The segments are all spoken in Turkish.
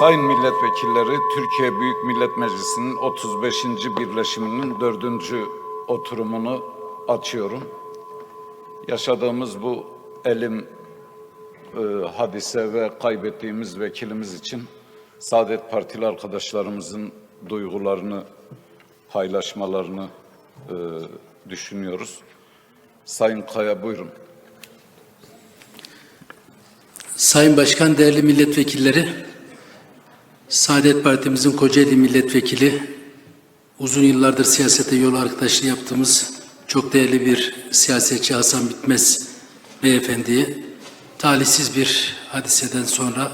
Sayın milletvekilleri, Türkiye Büyük Millet Meclisi'nin 35. birleşiminin dördüncü oturumunu açıyorum. Yaşadığımız bu elim e, hadise ve kaybettiğimiz vekilimiz için Saadet Partili arkadaşlarımızın duygularını paylaşmalarını e, düşünüyoruz. Sayın Kaya buyurun. Sayın Başkan, değerli milletvekilleri, Saadet Partimizin Kocaeli Milletvekili, uzun yıllardır siyasete yol arkadaşlığı yaptığımız çok değerli bir siyasetçi Hasan Bitmez beyefendiyi talihsiz bir hadiseden sonra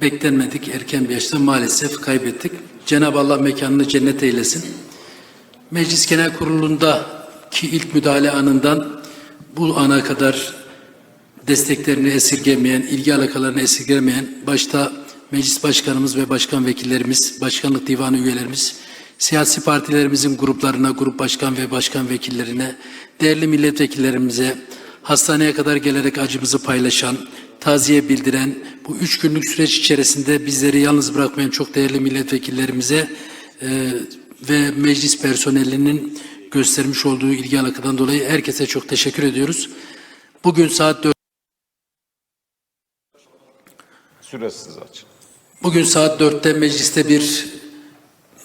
beklenmedik erken bir yaşta maalesef kaybettik. Cenab-ı Allah mekanını cennet eylesin. Meclis Genel Kurulu'ndaki ilk müdahale anından bu ana kadar desteklerini esirgemeyen, ilgi alakalarını esirgemeyen, başta meclis başkanımız ve başkan vekillerimiz, başkanlık divanı üyelerimiz, siyasi partilerimizin gruplarına, grup başkan ve başkan vekillerine, değerli milletvekillerimize, hastaneye kadar gelerek acımızı paylaşan, taziye bildiren, bu üç günlük süreç içerisinde bizleri yalnız bırakmayan çok değerli milletvekillerimize e, ve meclis personelinin göstermiş olduğu ilgi alakadan dolayı herkese çok teşekkür ediyoruz. Bugün saat 4 Süresiz açın. Bugün saat 4'te mecliste bir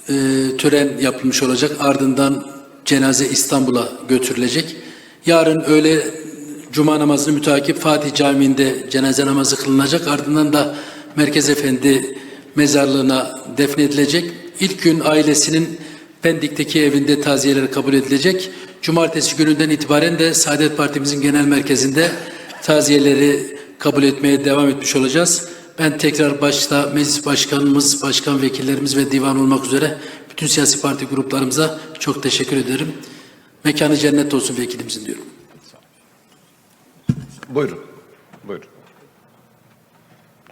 e, tören yapılmış olacak. Ardından cenaze İstanbul'a götürülecek. Yarın öğle cuma namazını mütakip Fatih Camii'nde cenaze namazı kılınacak. Ardından da Merkez Efendi mezarlığına defnedilecek. İlk gün ailesinin Pendik'teki evinde taziyeler kabul edilecek. Cumartesi gününden itibaren de Saadet Partimizin genel merkezinde taziyeleri kabul etmeye devam etmiş olacağız. Ben tekrar başta meclis başkanımız, başkan vekillerimiz ve divan olmak üzere bütün siyasi parti gruplarımıza çok teşekkür ederim. Mekanı cennet olsun vekilimizin diyorum. Buyurun. Buyurun.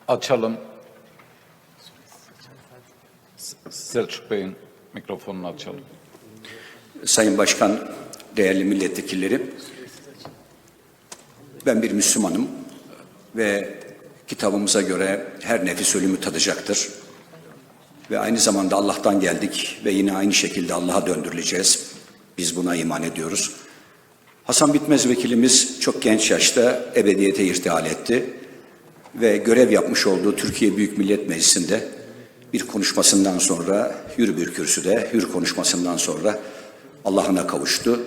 Açalım. Selçuk Bey'in mikrofonunu açalım. Sayın Başkan, değerli milletvekilleri, ben bir Müslümanım ve kitabımıza göre her nefis ölümü tadacaktır. Ve aynı zamanda Allah'tan geldik ve yine aynı şekilde Allah'a döndürüleceğiz. Biz buna iman ediyoruz. Hasan Bitmez vekilimiz çok genç yaşta ebediyete irtihal etti ve görev yapmış olduğu Türkiye Büyük Millet Meclisi'nde bir konuşmasından sonra hür bir kürsüde, hür konuşmasından sonra Allah'ına kavuştu.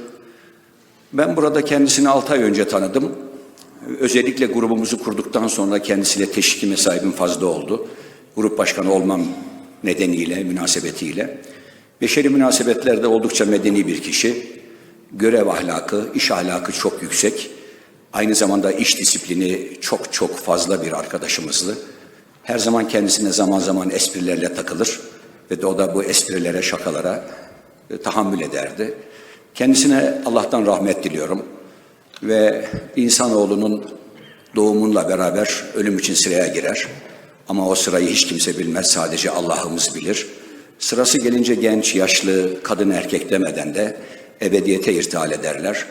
Ben burada kendisini 6 ay önce tanıdım. Özellikle grubumuzu kurduktan sonra kendisiyle teşviki mesaibim fazla oldu. Grup başkanı olmam nedeniyle, münasebetiyle. Beşeri münasebetlerde oldukça medeni bir kişi. Görev ahlakı, iş ahlakı çok yüksek. Aynı zamanda iş disiplini çok çok fazla bir arkadaşımızdı. Her zaman kendisine zaman zaman esprilerle takılır ve de o da bu esprilere, şakalara e, tahammül ederdi. Kendisine Allah'tan rahmet diliyorum ve insanoğlunun doğumunla beraber ölüm için sıraya girer. Ama o sırayı hiç kimse bilmez, sadece Allah'ımız bilir. Sırası gelince genç, yaşlı, kadın, erkek demeden de ebediyete irtihal ederler.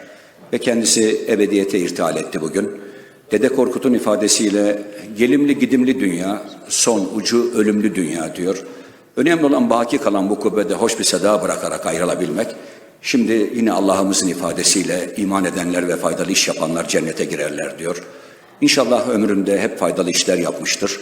Ve kendisi ebediyete irtihal etti bugün. Dede Korkut'un ifadesiyle gelimli gidimli dünya, son ucu ölümlü dünya diyor. Önemli olan baki kalan bu kubbede hoş bir seda bırakarak ayrılabilmek. Şimdi yine Allah'ımızın ifadesiyle iman edenler ve faydalı iş yapanlar cennete girerler diyor. İnşallah ömründe hep faydalı işler yapmıştır.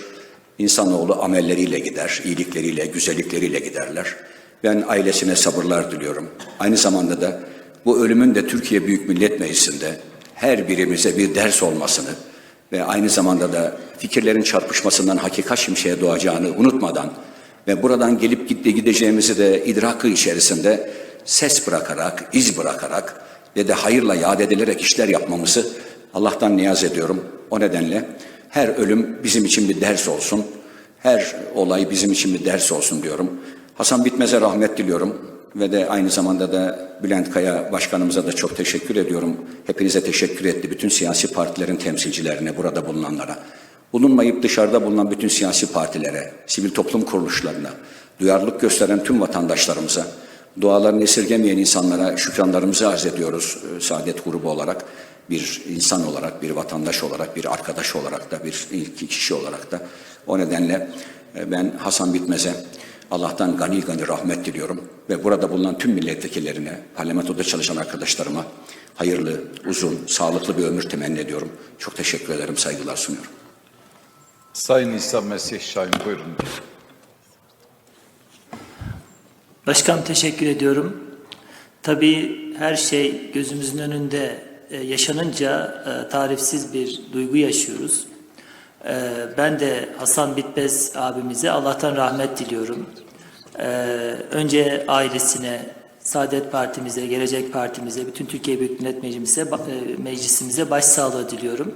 İnsanoğlu amelleriyle gider, iyilikleriyle, güzellikleriyle giderler. Ben ailesine sabırlar diliyorum. Aynı zamanda da bu ölümün de Türkiye Büyük Millet Meclisi'nde her birimize bir ders olmasını ve aynı zamanda da fikirlerin çarpışmasından hakikat şimşeğe doğacağını unutmadan ve buradan gelip gitti gideceğimizi de idrakı içerisinde ses bırakarak, iz bırakarak ve de hayırla yad edilerek işler yapmamızı Allah'tan niyaz ediyorum. O nedenle her ölüm bizim için bir ders olsun. Her olay bizim için bir ders olsun diyorum. Hasan Bitmez'e rahmet diliyorum ve de aynı zamanda da Bülent Kaya Başkanımıza da çok teşekkür ediyorum. Hepinize teşekkür etti. Bütün siyasi partilerin temsilcilerine, burada bulunanlara. Bulunmayıp dışarıda bulunan bütün siyasi partilere, sivil toplum kuruluşlarına, duyarlılık gösteren tüm vatandaşlarımıza, dualarını esirgemeyen insanlara şükranlarımızı arz ediyoruz e, Saadet grubu olarak. Bir insan olarak, bir vatandaş olarak, bir arkadaş olarak da, bir ilk kişi olarak da. O nedenle E, Ben Hasan Bitmez'e Allah'tan gani gani rahmet diliyorum ve burada bulunan tüm milletvekillerine, parlamentoda çalışan arkadaşlarıma hayırlı, uzun, sağlıklı bir ömür temenni ediyorum. Çok teşekkür ederim, saygılar sunuyorum. Sayın İsa Mesih Şahin buyurun. Başkan teşekkür ediyorum. Tabii her şey gözümüzün önünde e, yaşanınca e, tarifsiz bir duygu yaşıyoruz. E, Ben de Hasan Bitmez abimize Allah'tan rahmet diliyorum. Önce ailesine, Saadet Partimize, Gelecek Partimize, bütün Türkiye Büyük Millet Meclisi'ne, meclisimize başsağlığı diliyorum.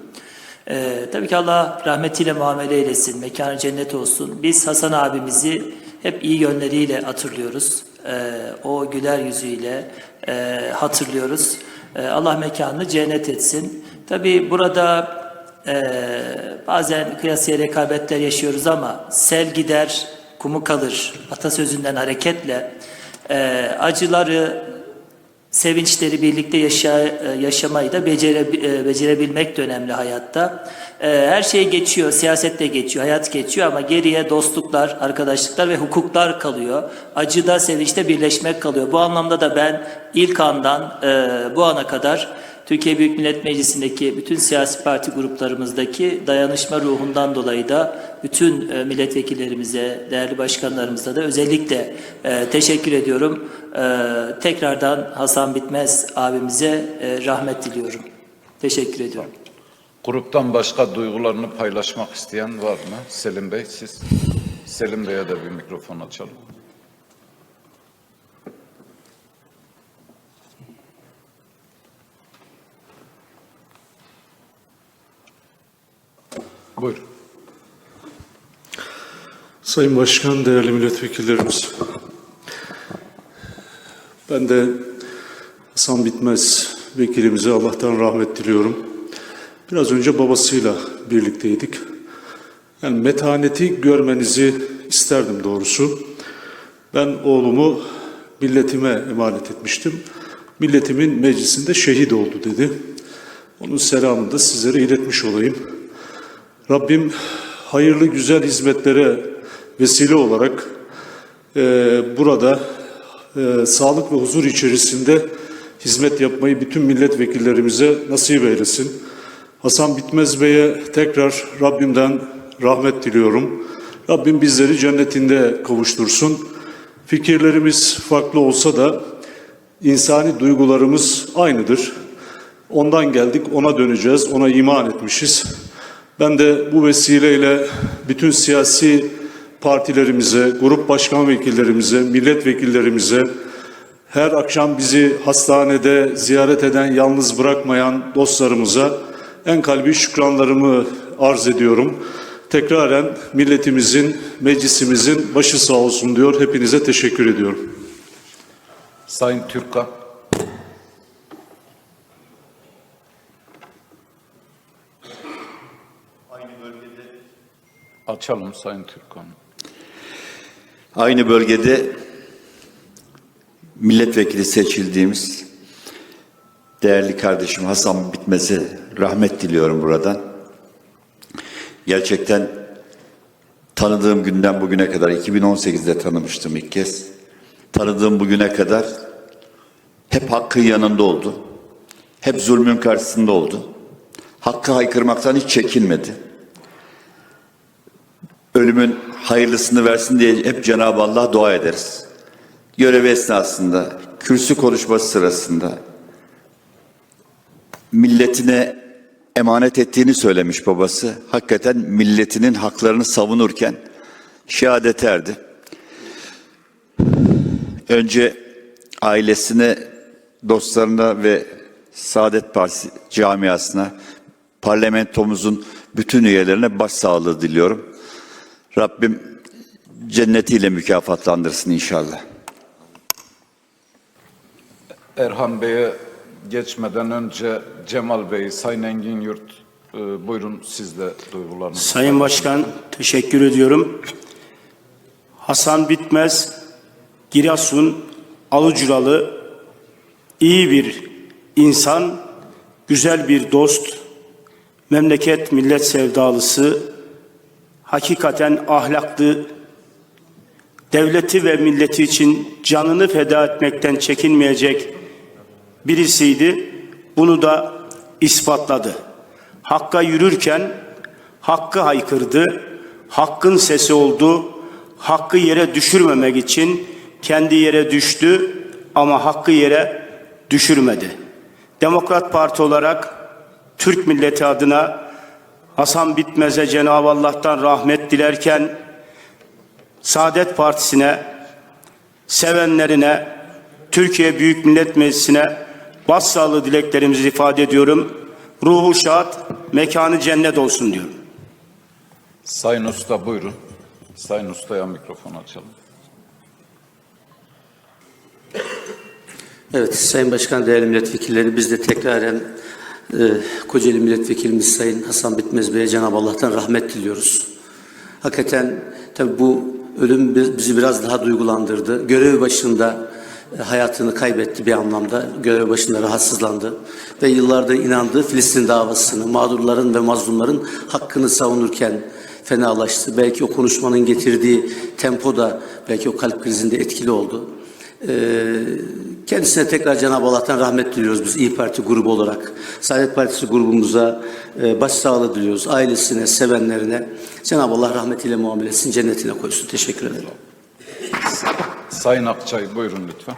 Tabii ki Allah rahmetiyle muamele eylesin, mekanı cennet olsun. Biz Hasan abimizi hep iyi yönleriyle hatırlıyoruz. Ee, o güler yüzüyle e, hatırlıyoruz. Ee, Allah mekanını cennet etsin. Tabii burada e, bazen kıyasıya rekabetler yaşıyoruz ama sel gider, kumu kalır atasözünden hareketle e, acıları sevinçleri birlikte yaşa, e, yaşamayı da becere, e, becerebilmek de önemli hayatta. E, Her şey geçiyor, siyaset de geçiyor, hayat geçiyor ama geriye dostluklar, arkadaşlıklar ve hukuklar kalıyor. Acıda, sevinçte birleşmek kalıyor. Bu anlamda da ben ilk andan bu ana kadar Türkiye Büyük Millet Meclisi'ndeki bütün siyasi parti gruplarımızdaki dayanışma ruhundan dolayı da bütün e, milletvekillerimize, değerli başkanlarımıza da özellikle e, teşekkür ediyorum. E, tekrardan Hasan Bitmez abimize rahmet diliyorum. Teşekkür ediyorum. Gruptan başka duygularını paylaşmak isteyen var mı? Selim Bey siz. Selim Bey'e de bir mikrofon açalım. Buyurun. Sayın Başkan, değerli milletvekillerimiz. Ben de Hasan Bitmez vekilimize Allah'tan rahmet diliyorum. Biraz önce babasıyla birlikteydik. Yani metaneti görmenizi isterdim doğrusu. Ben oğlumu milletime emanet etmiştim. Milletimin meclisinde şehit oldu dedi. Onun selamını da sizlere iletmiş olayım. Rabbim hayırlı güzel hizmetlere vesile olarak e, burada e, sağlık ve huzur içerisinde hizmet yapmayı bütün milletvekillerimize nasip eylesin. Hasan Bitmez Bey'e tekrar Rabbimden rahmet diliyorum. Rabbim bizleri cennetinde kavuştursun. Fikirlerimiz farklı olsa da insani duygularımız aynıdır. Ondan geldik, ona döneceğiz, ona iman etmişiz. Ben de bu vesileyle bütün siyasi partilerimize, grup başkan vekillerimize, milletvekillerimize, her akşam bizi hastanede ziyaret eden, yalnız bırakmayan dostlarımıza en kalbi şükranlarımı arz ediyorum. Tekraren milletimizin, meclisimizin başı sağ olsun diyor. Hepinize teşekkür ediyorum. Sayın Türkan. Açalım Sayın Türkan. Aynı bölgede milletvekili seçildiğimiz değerli kardeşim Hasan Bitmez'e rahmet diliyorum buradan. Gerçekten tanıdığım günden bugüne kadar 2018'de tanımıştım ilk kez. Tanıdığım bugüne kadar hep hakkın yanında oldu. Hep zulmün karşısında oldu. Hakkı haykırmaktan hiç çekinmedi ölümün hayırlısını versin diye hep Cenab-ı Allah dua ederiz. Görev esnasında, kürsü konuşması sırasında milletine emanet ettiğini söylemiş babası. Hakikaten milletinin haklarını savunurken şehadet erdi. Önce ailesine, dostlarına ve Saadet Partisi camiasına, parlamentomuzun bütün üyelerine başsağlığı diliyorum. Rabbim cennetiyle mükafatlandırsın inşallah. Erhan Bey'e geçmeden önce Cemal Bey, Sayın Engin Yurt, e, buyurun siz de duygularınızı. Sayın Başkan teşekkür ediyorum. Hasan Bitmez, Giresun, Alıcıralı iyi bir insan, güzel bir dost, memleket millet sevdalısı, hakikaten ahlaklı, devleti ve milleti için canını feda etmekten çekinmeyecek birisiydi. Bunu da ispatladı. Hakka yürürken hakkı haykırdı, hakkın sesi oldu, hakkı yere düşürmemek için kendi yere düştü ama hakkı yere düşürmedi. Demokrat Parti olarak Türk milleti adına Hasan Bitmez'e Cenab-ı Allah'tan rahmet dilerken Saadet Partisi'ne, sevenlerine, Türkiye Büyük Millet Meclisi'ne başsağlığı dileklerimizi ifade ediyorum. Ruhu şad, mekanı cennet olsun diyorum. Sayın Usta buyurun. Sayın Usta'ya mikrofon açalım. Evet, Sayın Başkan, değerli milletvekilleri, biz de tekraren Kocaeli Milletvekilimiz Sayın Hasan Bitmez Bey'e Cenab-ı Allah'tan rahmet diliyoruz. Hakikaten tabii bu ölüm bi- bizi biraz daha duygulandırdı. Görev başında e, hayatını kaybetti bir anlamda. Görev başında rahatsızlandı. Ve yıllardır inandığı Filistin davasını, mağdurların ve mazlumların hakkını savunurken fenalaştı. Belki o konuşmanın getirdiği tempo da belki o kalp krizinde etkili oldu. Ee, Kendisine tekrar Cenab-ı Allah'tan rahmet diliyoruz biz İyi Parti grubu olarak. Saadet Partisi grubumuza e, başsağlığı diliyoruz. Ailesine, sevenlerine. Cenab-ı Allah rahmetiyle muamele etsin, cennetine koysun. Teşekkür ederim. Sayın Akçay buyurun lütfen.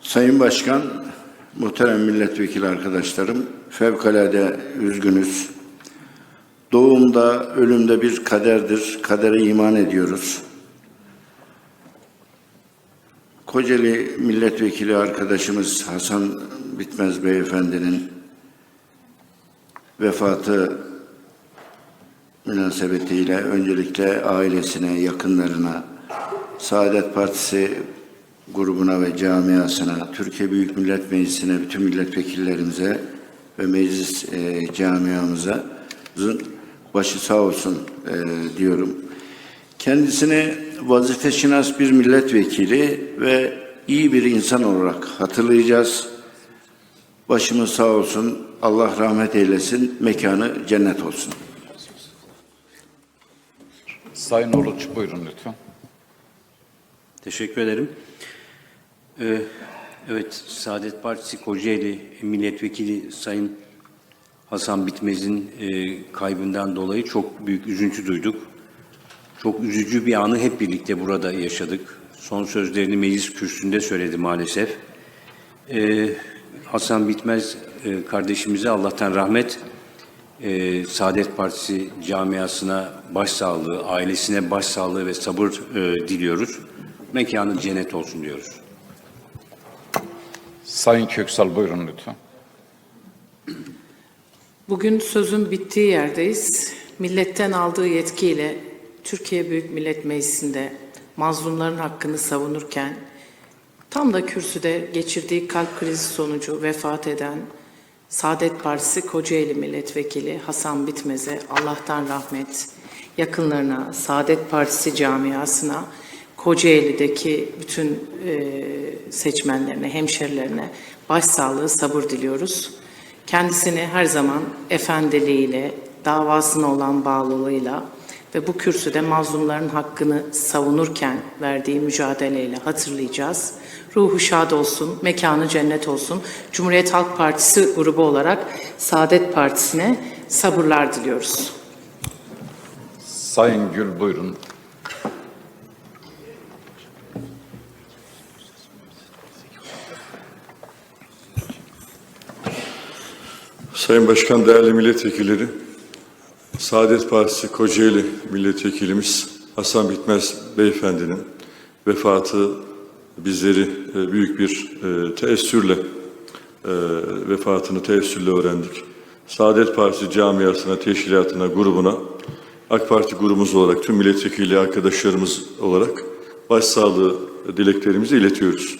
Sayın Başkan, muhterem milletvekili arkadaşlarım, fevkalade üzgünüz. Doğumda, ölümde bir kaderdir. Kadere iman ediyoruz. Kocaeli milletvekili arkadaşımız Hasan Bitmez Beyefendinin vefatı münasebetiyle öncelikle ailesine, yakınlarına, Saadet Partisi grubuna ve camiasına, Türkiye Büyük Millet Meclisi'ne, bütün milletvekillerimize ve meclis e, camiamıza başı sağ olsun e, diyorum. Kendisini vazifeşinas bir milletvekili ve iyi bir insan olarak hatırlayacağız. Başımız sağ olsun, Allah rahmet eylesin, mekanı cennet olsun. Sayın Uluç buyurun lütfen. Teşekkür ederim. Ee, evet, Saadet Partisi Kocaeli Milletvekili Sayın Hasan Bitmez'in e, kaybından dolayı çok büyük üzüntü duyduk. Çok üzücü bir anı hep birlikte burada yaşadık. Son sözlerini meclis kürsüsünde söyledi maalesef. Ee, Hasan Bitmez e, kardeşimize Allah'tan rahmet, e, Saadet Partisi camiasına başsağlığı, ailesine başsağlığı ve sabır e, diliyoruz. Mekanı cennet olsun diyoruz. Sayın Köksal buyurun lütfen. Bugün sözün bittiği yerdeyiz. Milletten aldığı yetkiyle Türkiye Büyük Millet Meclisi'nde mazlumların hakkını savunurken tam da kürsüde geçirdiği kalp krizi sonucu vefat eden Saadet Partisi Kocaeli Milletvekili Hasan Bitmez'e Allah'tan rahmet, yakınlarına, Saadet Partisi camiasına, Kocaeli'deki bütün e, seçmenlerine, hemşerilerine başsağlığı, sabır diliyoruz. Kendisini her zaman efendiliğiyle, davasına olan bağlılığıyla ve bu kürsüde mazlumların hakkını savunurken verdiği mücadeleyle hatırlayacağız. Ruhu şad olsun, mekanı cennet olsun. Cumhuriyet Halk Partisi grubu olarak Saadet Partisi'ne sabırlar diliyoruz. Sayın Gül buyurun. Sayın Başkan, değerli milletvekilleri, Saadet Partisi Kocaeli milletvekilimiz Hasan Bitmez beyefendinin vefatı bizleri e, büyük bir e, teessürle e, vefatını teessürle öğrendik. Saadet Partisi camiasına, teşkilatına, grubuna, AK Parti grubumuz olarak, tüm milletvekili arkadaşlarımız olarak başsağlığı dileklerimizi iletiyoruz.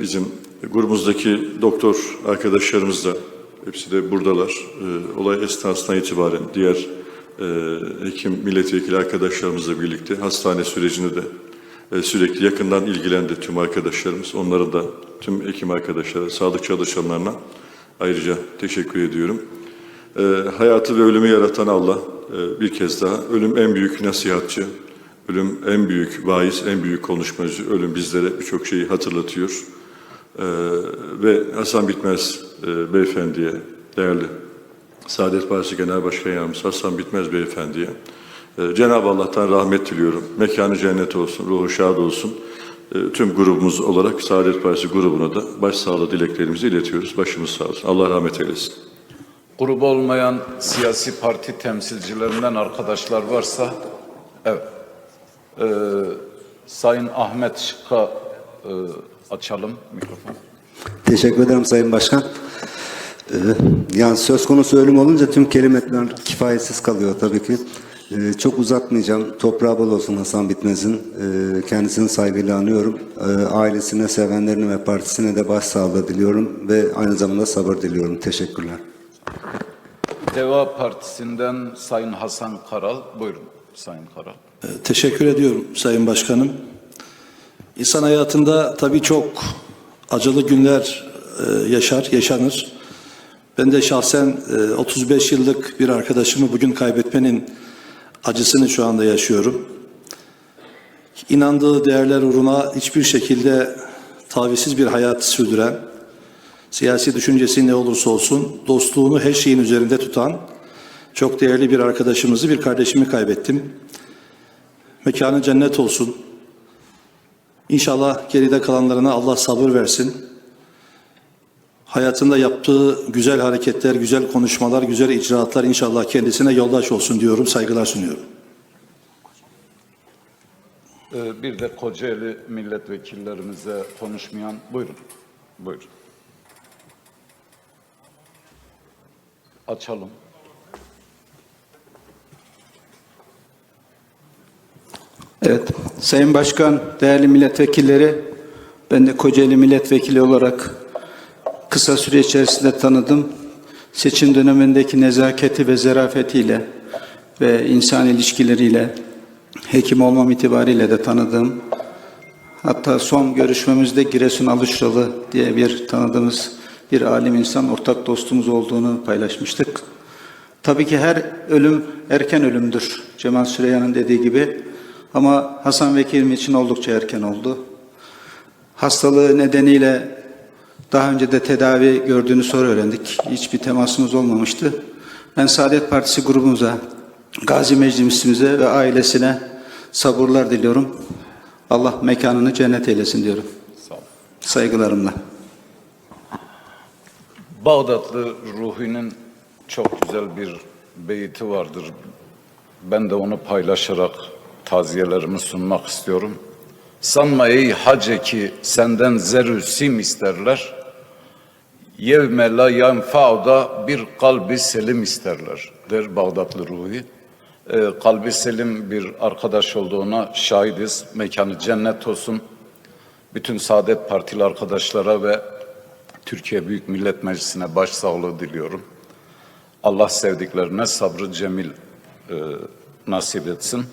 Bizim grubumuzdaki doktor arkadaşlarımız da hepsi de buradalar. Ee, olay esnasından itibaren diğer e, hekim milletvekili arkadaşlarımızla birlikte hastane sürecini de e, sürekli yakından ilgilendi tüm arkadaşlarımız. Onlara da tüm hekim arkadaşlara, sağlık çalışanlarına ayrıca teşekkür ediyorum. E, hayatı ve ölümü yaratan Allah, e, bir kez daha ölüm en büyük nasihatçı, ölüm en büyük vaiz, en büyük konuşmacı. Ölüm bizlere birçok şeyi hatırlatıyor. E, ve Hasan Bitmez e, beyefendiye, değerli Saadet Partisi Genel Başkan Yardımcısı Hasan Bitmez beyefendiye e, Cenab-ı Allah'tan rahmet diliyorum. Mekanı cennet olsun, ruhu şad olsun. E, tüm grubumuz olarak Saadet Partisi grubuna da başsağlığı dileklerimizi iletiyoruz. Başımız sağ olsun. Allah rahmet eylesin. Grubu olmayan siyasi parti temsilcilerinden arkadaşlar varsa, evet. Ee, Sayın Ahmet Şık'a e, açalım mikrofon. Teşekkür ederim Sayın Başkan. Ee, yani söz konusu ölüm olunca tüm kelimeler kifayetsiz kalıyor tabii ki. Ee, çok uzatmayacağım. Toprağı bol olsun Hasan Bitmez'in. Ee, kendisini saygıyla anıyorum. Ee, ailesine, sevenlerine ve partisine de başsağlığı diliyorum ve aynı zamanda sabır diliyorum. Teşekkürler. Deva Partisi'nden Sayın Hasan Karal. Buyurun Sayın Karal. Teşekkür ediyorum Sayın Başkanım. İnsan hayatında tabii çok acılı günler e, yaşar, yaşanır. Ben de şahsen e, 35 yıllık bir arkadaşımı bugün kaybetmenin acısını şu anda yaşıyorum. İnandığı değerler uğruna hiçbir şekilde tavizsiz bir hayat sürdüren, siyasi düşüncesi ne olursa olsun dostluğunu her şeyin üzerinde tutan çok değerli bir arkadaşımızı, bir kardeşimi kaybettim. Mekanı cennet olsun. İnşallah geride kalanlarına Allah sabır versin. Hayatında yaptığı güzel hareketler, güzel konuşmalar, güzel icraatlar inşallah kendisine yoldaş olsun diyorum, saygılar sunuyorum. Ee, bir de Kocaeli milletvekillerimize konuşmayan. Buyurun. Buyurun. Açalım. Evet, Sayın Başkan, değerli milletvekilleri, ben de Kocaeli milletvekili olarak kısa süre içerisinde tanıdım. Seçim dönemindeki nezaketi ve zarafetiyle ve insan ilişkileriyle, hekim olmam itibariyle de tanıdığım, hatta son görüşmemizde Giresun Alışralı diye bir tanıdığımız bir alim insan, ortak dostumuz olduğunu paylaşmıştık. Tabii ki her ölüm erken ölümdür. Cemal Süreyya'nın dediği gibi. Ama Hasan Vekilim için oldukça erken oldu. Hastalığı nedeniyle daha önce de tedavi gördüğünü sonra öğrendik. Hiçbir temasımız olmamıştı. Ben Saadet Partisi grubumuza, Gazi Meclisimize ve ailesine sabırlar diliyorum. Allah mekanını cennet eylesin diyorum. Sağ olun. Saygılarımla. Bağdatlı Ruhi'nin çok güzel bir beyti vardır. Ben de onu paylaşarak taziyelerimi sunmak istiyorum. Sanma ey hace ki senden zerü sim isterler. Yevme la yanfa'da bir kalbi selim isterler der Bağdatlı Ruhi. Ee, kalbi selim bir arkadaş olduğuna şahidiz. Mekanı cennet olsun. Bütün Saadet Partili arkadaşlara ve Türkiye Büyük Millet Meclisi'ne başsağlığı diliyorum. Allah sevdiklerine sabrı cemil e, nasip etsin.